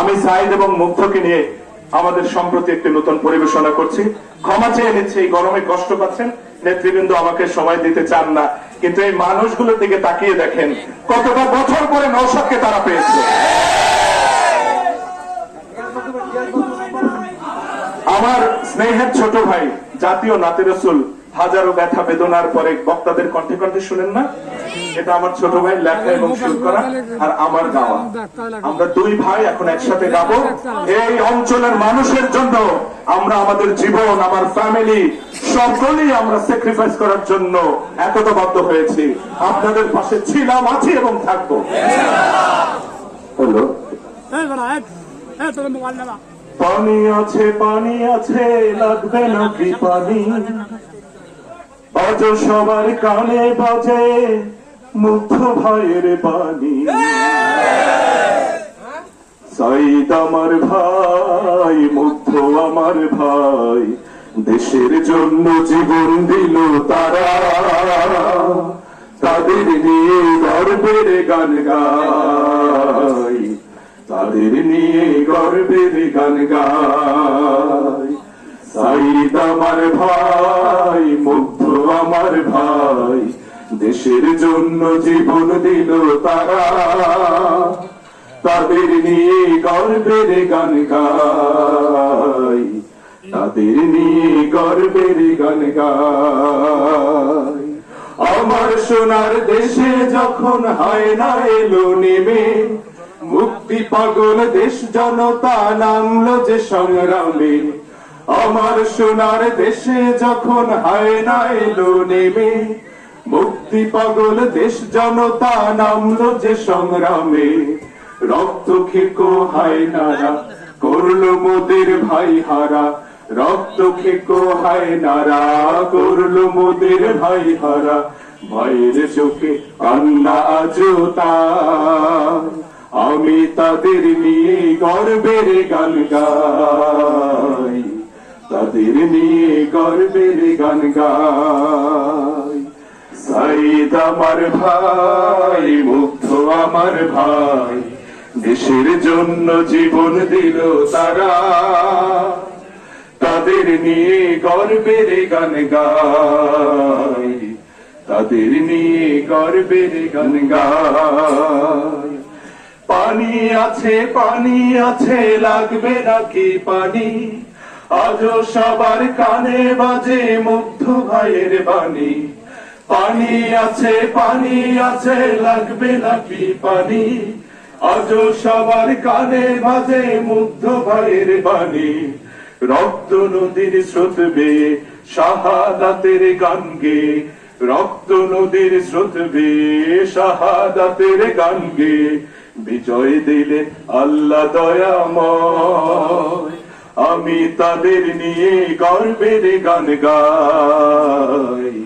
আমি সাইদ এবং মুগ্ধকে নিয়ে আমাদের সম্প্রতি একটি নতুন পরিবেশনা করছি। ক্ষমা চেয়ে নিচ্ছে, এই গরমে কষ্ট পাচ্ছেন। নেতৃবৃন্দ আমাকে সময় দিতে চান না, কিন্তু এই মানুষগুলোর দিকে তাকিয়ে দেখেন কতটা বছর পরে নৌসাদকে তারা পেয়েছে আমার স্নেহের ছোট ভাই, জাতীয় নাতি রসুল, হাজারো ব্যথা বেদনার পরে বক্তাদের কণ্ঠে কণ্ঠে শুনেন না? এটা আমার ছোট ভাই লেখা এবং সুর করা আর আমার গাওয়া। আমরা দুই ভাই এখন একসাথে গাবো। এই অঞ্চলের মানুষের জন্য আমরা আমাদের জীবন, আমার ফ্যামিলি সকলেই আমরা স্যাক্রিফাইস করার জন্য একতাবদ্ধ হয়েছি। আপনাদের পাশে ছিলাম, আছি এবং থাকব। পানি আছে পানি আছে, লাগবে নাকি পানি? বাজো সবার কানে, বাজে মুগ্ধ ভাইয়ের বাণী। সাইদ আমার ভাই, মুগ্ধ আমার ভাই, দেশের জন্য জীবন দিল তারা। তাদের নিয়ে গর্বের গান গাই। তাদের নিয়ে গর্বের গান গাই। সাইদ আমার ভাই, মুগ্ধ আমার ভাই দেশের জন্য জীবন দিল তারা। তাদের নিয়ে গর্বের গান গাই। তাদের নিয়ে গর্বের গান গাই। আমার সোনার দেশে যখন হয় না এলো নেমে, মুক্তি পাগল দেশ জনতা নামলো যে সংগ্রামে। আমার সোনার দেশে যখন হয় না এলো নেমে মুক্তি পাগল দেশ জনতা নামলো যে সংগ্রামে। রক্ত খেকো হায় নারা, করল মোদের ভাই হারা। রক্ত খেকো হায় নারা, করল মোদের ভাই হারা। ভাইয়ের চোখে কান্না আজও তার আমি তাদের নিয়ে গর্বের গান গাই। তাদের নিয়ে গর্বের গান গাই। সাইদ আমার ভাই, মুগ্ধ আমার ভাই, দেশের জন্য জীবন দিল তারা। তাদের নিয়ে গর্বের গান গাই, তাদের নিয়ে গর্বের গান গাই। পানি আছে পানি আছে, লাগবে নাকি পানি? আজও সবার কানে বাজে মুগ্ধ ভাইয়ের বাণী। পানি আছে পানি আছে, লাগবে নাকি পানি। আজও সবার কানে বাজে মুগ্ধ ভাইয়ের বাণী। রক্ত নদীর স্রোত বেয়ে শাহাদাতের গান গে। রক্ত নদীর স্রোত বেয়ে শাহাদাতের গান গে। বিজয় দিলে আল্লাহ দয়াময়। আমি তাদের নিয়ে গর্বের গান গাই।